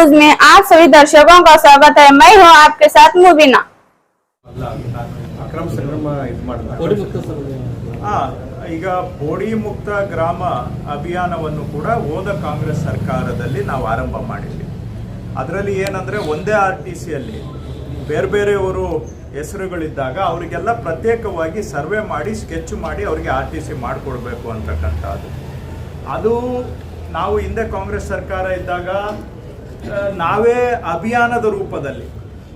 News में आप सभी दर्शकों का स्वागत है मैं हूं आपके साथ मुबीना ಅಲ್ಲ ಅಕ್ರಮ ಸಂಕ್ರಮ ಇದು ಮಾಡ್ತಾರೆ ಕೋಡಿ ಮುಕ್ತ ಸರ್ ಹಾ ಈಗ ಬೋಡಿ ಮುಕ್ತ ಗ್ರಾಮ ಅಭಿಯಾನವನ್ನು ಕೂಡ ಹೋದ ಕಾಂಗ್ರೆಸ್ ಸರ್ಕಾರದಲ್ಲಿ ನಾವು ಆರಂಭ ಮಾಡಿದ್ವಿ ಅದರಲ್ಲಿ ಏನಂದ್ರೆ ಒಂದೇ ಆರ್ ಟಿ ಸಿಯಲ್ಲಿ ಬೇರೆ ಬೇರೆಯವರು ಹೆಸರುಗಳಿದ್ದಾಗ ಅವರಿಗೆಲ್ಲ ಪ್ರತ್ಯೇಕವಾಗಿ ಸರ್ವೆ ಮಾಡಿ ಸ್ಕೆಚ್ ಮಾಡಿ ಅವರಿಗೆ ಆರ್ ಟಿ ಸಿ ಮಾಡಿಕೊಡ್ಬೇಕು ಅಂತಕ್ಕಂಥದ್ದು ಅದು ನಾವು ಹಿಂದೆ ಕಾಂಗ್ರೆಸ್ ಸರ್ಕಾರ ಇದ್ದಾಗ ಆ, ನಾವೇ ಅಭಿಯಾನದ ರೂಪದಲ್ಲಿ,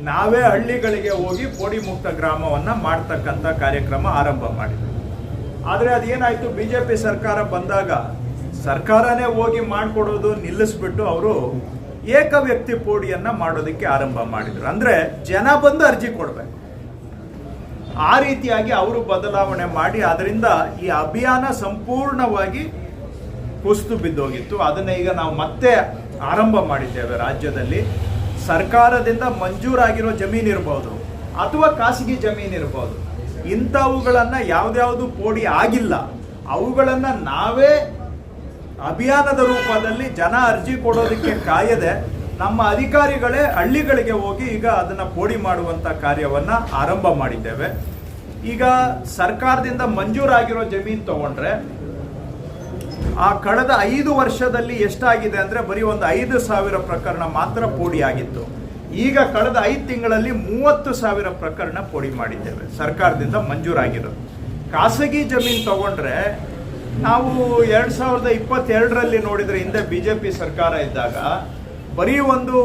ನಾವೇ ಹಳ್ಳಿಗಳಿಗೆ ಹೋಗಿ ಪೋಡಿ ಮುಕ್ತ ಗ್ರಾಮವನ್ನು ಮಾಡ್ತಕ್ಕಂಥ ಕಾರ್ಯಕ್ರಮ ಆರಂಭ ಮಾಡಿದ್ವಿ. ಆದರೆ ಅದೇನಾಯಿತು ಬಿ ಜೆ ಪಿ ಸರ್ಕಾರ ಬಂದಾಗ ಸರ್ಕಾರನೇ ಹೋಗಿ ಮಾಡಿಕೊಡೋದು ನಿಲ್ಲಿಸ್ಬಿಟ್ಟು ಅವರು ಏಕ ವ್ಯಕ್ತಿ ಪೋಡಿಯನ್ನು ಮಾಡೋದಕ್ಕೆ ಆರಂಭ ಮಾಡಿದ್ರು. ಅಂದರೆ ಜನ ಬಂದು ಅರ್ಜಿ ಕೊಡಬೇಕು. ಆ ರೀತಿಯಾಗಿ ಅವರು ಬದಲಾವಣೆ ಮಾಡಿ ಅದರಿಂದ ಈ ಅಭಿಯಾನ ಸಂಪೂರ್ಣವಾಗಿ ಕುಸಿದು ಬಿದ್ದೋಗಿತ್ತು. ಅದನ್ನ ಈಗ ನಾವು ಮತ್ತೆ ಆರಂಭ ಮಾಡಿದ್ದೇವೆ ರಾಜ್ಯದಲ್ಲಿ. ಸರ್ಕಾರದಿಂದ ಮಂಜೂರಾಗಿರೋ ಜಮೀನು ಇರ್ಬೋದು ಅಥವಾ ಖಾಸಗಿ ಜಮೀನು ಇರ್ಬೋದು. ಇಂಥವುಗಳನ್ನು ಯಾವುದ್ಯಾವುದು ಪೋಡಿ ಆಗಿಲ್ಲ. ಅವುಗಳನ್ನು ನಾವೇ ಅಭಿಯಾನದ ರೂಪದಲ್ಲಿ ಜನ ಅರ್ಜಿ ಕೊಡೋದಕ್ಕೆ ಕಾಯದೆ ನಮ್ಮ ಅಧಿಕಾರಿಗಳೇ ಹಳ್ಳಿಗಳಿಗೆ ಹೋಗಿ ಈಗ ಅದನ್ನ ಪೋಡಿ ಮಾಡುವಂತ ಕಾರ್ಯವನ್ನ ಆರಂಭ ಮಾಡಿದ್ದೇವೆ. ಈಗ ಸರ್ಕಾರದಿಂದ ಮಂಜೂರಾಗಿರೋ ಜಮೀನು ತಗೊಂಡ್ರೆ ಆ ಕಳೆದ ಐದು ವರ್ಷದಲ್ಲಿ ಎಷ್ಟಾಗಿದೆ ಅಂದ್ರೆ ಬರೀ ಒಂದು ಐದು ಸಾವಿರ ಪ್ರಕರಣ ಮಾತ್ರ ಪೋಡಿ ಆಗಿತ್ತು. ಈಗ ಕಳೆದ ಐದು ತಿಂಗಳಲ್ಲಿ ಮೂವತ್ತು ಸಾವಿರ ಪ್ರಕರಣ ಪೋಡಿ ಮಾಡಿದ್ದೇವೆ. ಸರ್ಕಾರದಿಂದ ಮಂಜೂರಾಗಿರೋದು. ಖಾಸಗಿ ಜಮೀನು ತಗೊಂಡ್ರೆ ನಾವು ಎರಡು ಸಾವಿರದ ಇಪ್ಪತ್ತೆರಡರಲ್ಲಿ ನೋಡಿದ್ರೆ ಹಿಂದೆ ಬಿಜೆಪಿ ಸರ್ಕಾರ ಇದ್ದಾಗ ಬರೀ ಒಂದು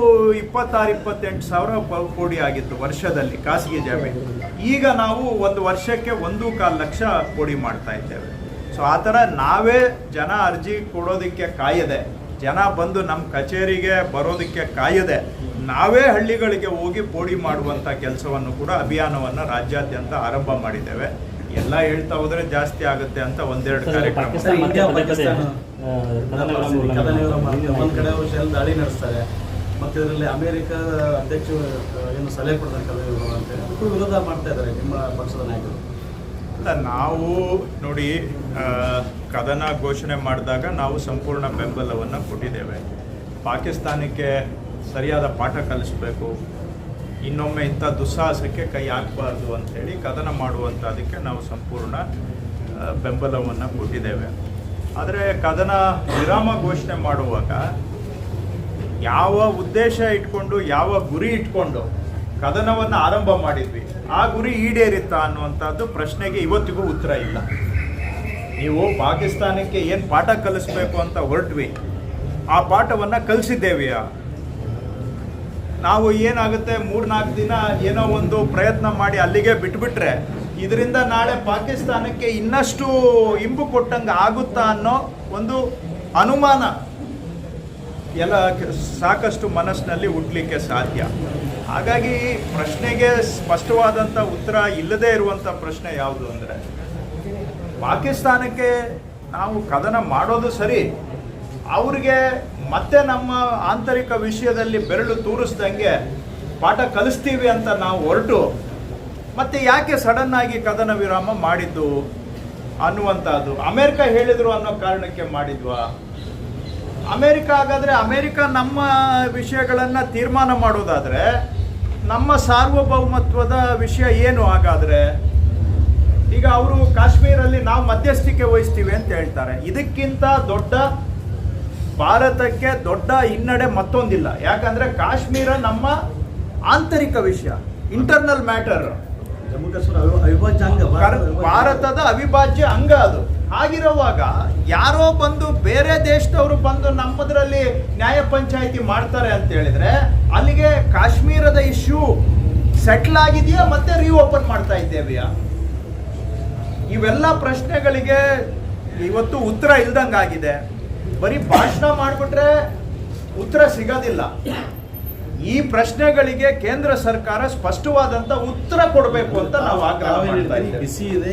ಇಪ್ಪತ್ತಾರು, ಇಪ್ಪತ್ತೆಂಟು ಸಾವಿರ ಕೋಡಿ ಆಗಿತ್ತು ವರ್ಷದಲ್ಲಿ ಖಾಸಗಿ ಜಮೀನು. ಈಗ ನಾವು ಒಂದು ವರ್ಷಕ್ಕೆ ಒಂದು ಕಾಲು ಲಕ್ಷ ಕೋಡಿ ಮಾಡ್ತಾ ಇದ್ದೇವೆ. ಸೊ ಆ ಥರ ನಾವೇ ಜನ ಅರ್ಜಿ ಕೊಡೋದಕ್ಕೆ ಕಾಯದೆ ಜನ ಬಂದು ನಮ್ಮ ಕಚೇರಿಗೆ ಬರೋದಕ್ಕೆ ಕಾಯದೆ ನಾವೇ ಹಳ್ಳಿಗಳಿಗೆ ಹೋಗಿ ಪೋಡಿ ಮಾಡುವಂಥ ಕೆಲಸವನ್ನು ಕೂಡ ಅಭಿಯಾನವನ್ನು ರಾಜ್ಯಾದ್ಯಂತ ಆರಂಭ ಮಾಡಿದ್ದೇವೆ. ಎಲ್ಲ ಹೇಳ್ತಾ ಹೋದ್ರೆ ಜಾಸ್ತಿ ಆಗುತ್ತೆ ಅಂತ ಒಂದೆರಡು ಕಾರ್ಯಕ್ರಮ. ಒಂದ್ ಕಡೆ ಅವ್ರು ಶೆಲ್ ದಾಳಿ ನಡೆಸ್ತಾರೆ ಮತ್ತೆ ಇದರಲ್ಲಿ ಅಮೆರಿಕ ಅಧ್ಯಕ್ಷ ಏನು ಸಲಹೆ ಕೊಡ್ತಾರೆ ಕಲಾವಿದರು ಅಂತ ಅದಕ್ಕೂ ವಿರೋಧ ಮಾಡ್ತಾ ಇದ್ದಾರೆ ನಿಮ್ಮ ಪಕ್ಷದ ನಾಯಕರು. ನಾವು ನೋಡಿ ಕದನ ಘೋಷಣೆ ಮಾಡಿದಾಗ ನಾವು ಸಂಪೂರ್ಣ ಬೆಂಬಲವನ್ನು ಕೊಟ್ಟಿದ್ದೇವೆ. ಪಾಕಿಸ್ತಾನಕ್ಕೆ ಸರಿಯಾದ ಪಾಠ ಕಲಿಸಬೇಕು. ಇನ್ನೊಮ್ಮೆ ಇಂಥ ದುಸ್ಸಾಹಸಕ್ಕೆ ಕೈ ಹಾಕಬಾರ್ದು ಅಂಥೇಳಿ ಕದನ ಮಾಡುವಂಥದಕ್ಕೆ ನಾವು ಸಂಪೂರ್ಣ ಬೆಂಬಲವನ್ನು ಕೊಟ್ಟಿದ್ದೇವೆ. ಆದರೆ ಕದನ ವಿರಾಮ ಘೋಷಣೆ ಮಾಡುವಾಗ ಯಾವ ಉದ್ದೇಶ ಇಟ್ಕೊಂಡು, ಯಾವ ಗುರಿ ಇಟ್ಕೊಂಡು ಕದನವನ್ನು ಆರಂಭ ಮಾಡಿದ್ವಿ. ಆ ಗುರಿ ಈಡೇರಿತ್ತಾ ಅನ್ನುವಂಥದ್ದು ಪ್ರಶ್ನೆಗೆ ಇವತ್ತಿಗೂ ಉತ್ತರ ಇಲ್ಲ. ನೀವು ಪಾಕಿಸ್ತಾನಕ್ಕೆ ಏನು ಪಾಠ ಕಲಿಸ್ಬೇಕು ಅಂತ ಹೊರಟ್ವಿ. ಆ ಪಾಠವನ್ನು ಕಲಿಸಿದ್ದೇವೆಯ? ನಾವು ಏನಾಗುತ್ತೆ? ಮೂರ್ನಾಲ್ಕು ದಿನ ಏನೋ ಒಂದು ಪ್ರಯತ್ನ ಮಾಡಿ ಅಲ್ಲಿಗೆ ಬಿಟ್ಬಿಟ್ರೆ, ಇದರಿಂದ ನಾಳೆ ಪಾಕಿಸ್ತಾನಕ್ಕೆ ಇನ್ನಷ್ಟು ಇಂಬು ಕೊಟ್ಟಂಗೆ ಆಗುತ್ತಾ ಅನ್ನೋ ಒಂದು ಅನುಮಾನ ಎಲ್ಲ ಸಾಕಷ್ಟು ಮನಸ್ಸಿನಲ್ಲಿ ಹುಟ್ಟಲಿಕ್ಕೆ ಸಾಧ್ಯ. ಹಾಗಾಗಿ ಪ್ರಶ್ನೆಗೆ ಸ್ಪಷ್ಟವಾದಂಥ ಉತ್ತರ ಇಲ್ಲದೆ ಇರುವಂಥ ಪ್ರಶ್ನೆ ಯಾವುದು ಅಂದರೆ, ಪಾಕಿಸ್ತಾನಕ್ಕೆ ನಾವು ಕದನ ಮಾಡೋದು ಸರಿ, ಅವ್ರಿಗೆ ಮತ್ತೆ ನಮ್ಮ ಆಂತರಿಕ ವಿಷಯದಲ್ಲಿ ಬೆರಳು ತೂರಿಸ್ದಂಗೆ ಪಾಠ ಕಲಿಸ್ತೀವಿ ಅಂತ ನಾವು ಹೊರಟು, ಮತ್ತೆ ಯಾಕೆ ಸಡನ್ ಆಗಿ ಕದನ ವಿರಾಮ ಮಾಡಿದ್ದು ಅನ್ನುವಂಥದ್ದು, ಅಮೇರಿಕ ಹೇಳಿದ್ರು ಅನ್ನೋ ಕಾರಣಕ್ಕೆ ಮಾಡಿದ್ವಾ? ಅಮೇರಿಕ ಹಾಗಾದ್ರೆ ಅಮೇರಿಕ ನಮ್ಮ ವಿಷಯಗಳನ್ನು ತೀರ್ಮಾನ ಮಾಡೋದಾದ್ರೆ ನಮ್ಮ ಸಾರ್ವಭೌಮತ್ವದ ವಿಷಯ ಏನು ಹಾಗಾದರೆ ಈಗ ಅವರು ಕಾಶ್ಮೀರಲ್ಲಿ ನಾವು ಮಧ್ಯಸ್ಥಿಕೆ ವಹಿಸ್ತೀವಿ ಅಂತ ಹೇಳ್ತಾರೆ. ಇದಕ್ಕಿಂತ ದೊಡ್ಡ ಭಾರತಕ್ಕೆ ದೊಡ್ಡ ಹಿನ್ನಡೆ ಮತ್ತೊಂದಿಲ್ಲ. ಯಾಕಂದರೆ ಕಾಶ್ಮೀರ ನಮ್ಮ ಆಂತರಿಕ ವಿಷಯ ಇಂಟರ್ನಲ್ ಮ್ಯಾಟರ್ ಅವಿಭಾಜ್ಯ ಅಂಗ. ಭಾರತದ ಅವಿಭಾಜ್ಯ ಅಂಗ ಅದು. ಹಾಗಿರುವಾಗ ಯಾರೋ ಬಂದು ಬೇರೆ ದೇಶದವರು ಬಂದು ನಮ್ಮದ್ರಲ್ಲಿ ನ್ಯಾಯ ಪಂಚಾಯಿತಿ ಮಾಡ್ತಾರೆ ಅಂತ ಹೇಳಿದ್ರೆ ಅಲ್ಲಿಗೆ ಕಾಶ್ಮೀರದ ಇಶ್ಯೂ ಸೆಟ್ಲ್ ಆಗಿದೆಯಾ ಮತ್ತೆ ರೀಓಪನ್ ಮಾಡ್ತಾ ಇದ್ದೇವೆಯಾ? ಇವೆಲ್ಲ ಪ್ರಶ್ನೆಗಳಿಗೆ ಇವತ್ತು ಉತ್ತರ ಇಲ್ದಂಗಾಗಿದೆ ಬರೀ ಭಾಷಣ ಮಾಡಿಬಿಟ್ರೆ ಉತ್ತರ ಸಿಗೋದಿಲ್ಲ. ಈ ಪ್ರಶ್ನೆಗಳಿಗೆ ಕೇಂದ್ರ ಸರ್ಕಾರ ಸ್ಪಷ್ಟವಾದಂತ ಉತ್ತರ ಕೊಡಬೇಕು ಅಂತ ನಾವು ಆಗ್ರಹ? ಬಿಸಿ ಇದೆ.